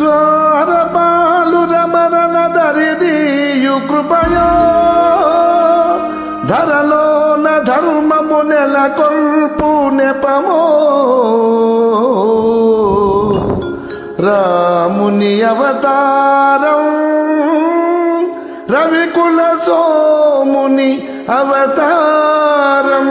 ద్వారపాలు రమరల దరిదీయు కృపయో. ధరలోన ధర్మము నెల కొల్పు నెపమో. రాముని అవతారం రవికుల సోముని అవతారం.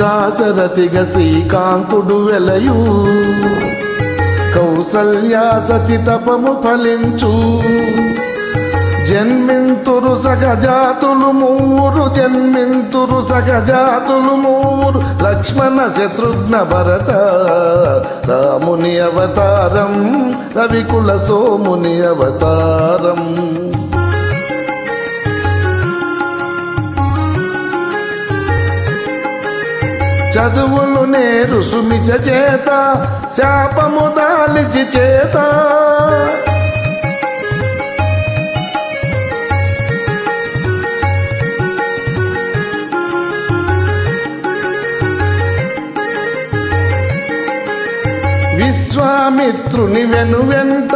దాశరథిగ శ్రీకాంతుడు వెలయు. కౌసల్యా సతి తపము ఫలించు. జన్మింతురు సగజాతులు మూరు జన్మింతురు సగజాతులు మూరు. లక్ష్మణ శత్రుఘ్న భరత రాముని అవతారం రవికుల సోముని అవతారం. చదువులు నేరు సుమిచ చేత శాపము దాలిచి చేత. విశ్వామిత్రుని వెను వెంట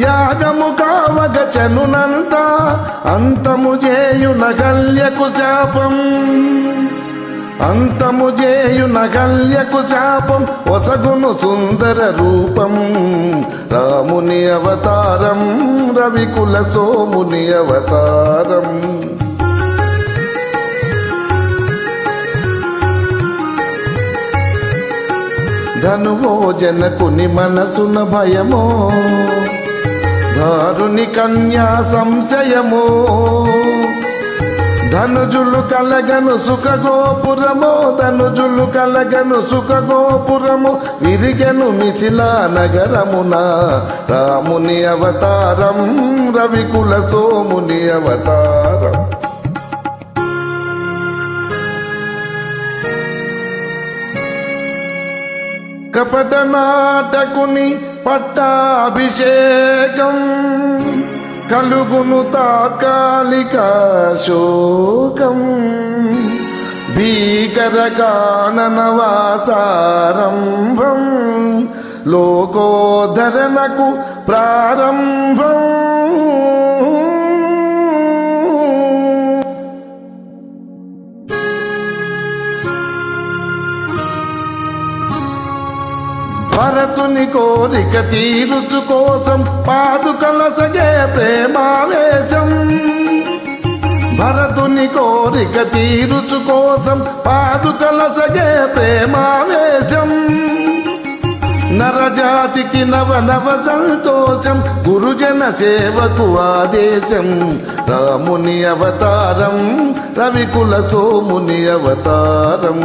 యాగము కావగ చనునంత అంతము చేయున కల్యకు శాపం. అంతము చేయు నగల్యకు శాపం ఒసగును సుందర రూపం. రాముని అవతారం రవికుల సోముని అవతారం. ధనువో జనకుని మనసున భయమో దారుని కన్యా సంశయమో. ధనుజులు కలగను సుఖ గోపురమో ధనుజులు కలగను సుఖ గోపురము విరిగను మిథిలా నగరమున. రాముని అవతారం రవికుల సోముని అవతారం. కపట నాటకుని పట్టాభిషేకం. కలుగును తాకాలిక శోకం భీకరకానవాసారంభం లోకోధరణకు ప్రారంభం. భరతుని కోరిక తీరుచు కోసం పాదుకల సగే ప్రేమావేశం. భరతుని కోరిక తీరుచు కోసం పాదుకల సగే ప్రేమావేశం. నరజాతికి నవ నవ సంతోషం గురుజన సేవకు ఆదేశం. రాముని అవతారం రవికుల సోముని అవతారం.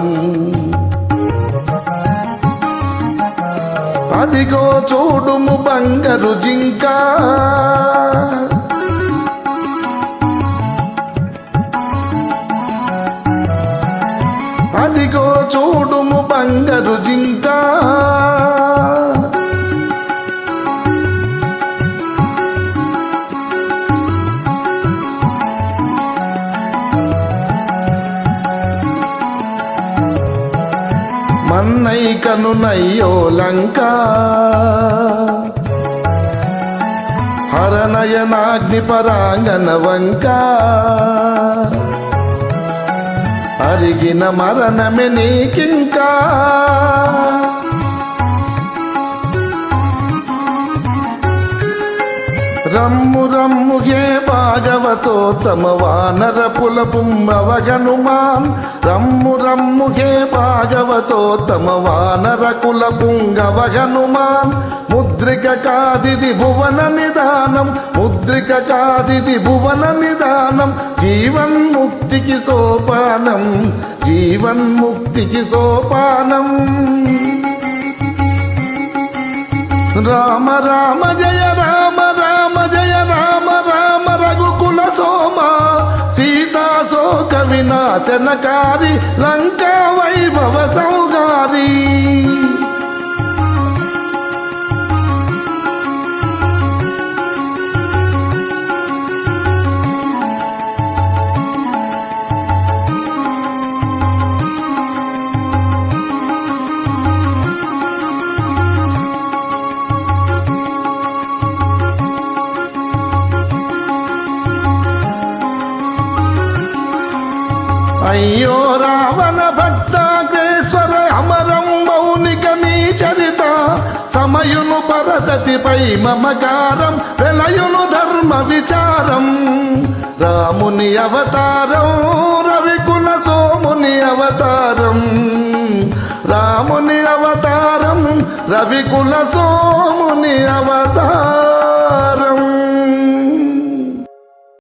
అదిగో చూడుము బంగారు జింక. అదిగో చూడుము బంగారు జింకా. కన్నై కనునయ్యో లంక. హరనయనాగ్ని పరాంగన వంక. అరిగిన మరణమే నీకింకా. రమ్ము రమ్ము ఏ భాగవతో తమ వానర పులపుంగవగనుమాన్ రమ్ము రమ్ము ఏ భాగవతో తమ వానర కుల పుంగవగనుమాన్ ముద్రిక కాదిది భువన నిదానం ముద్రిక కాదిది భువన నిదానం. జీవన్ముక్తికి సోపానం జీవన్ముక్తికి సోపానం. రామ రామ జయ రామ శోక వినాశనకారి లంకా వైభవ సౌగారి. అయ్యో రావణ భక్తాగ్రేశ్వర అమరం మౌనిక నీ చరిత. సమయును పరసతిపై మమకారం వెలయును ధర్మ విచారం. రాముని అవతారం రవికుల సోముని అవతారం. రాముని అవతారం రవికుల సోముని అవతారం.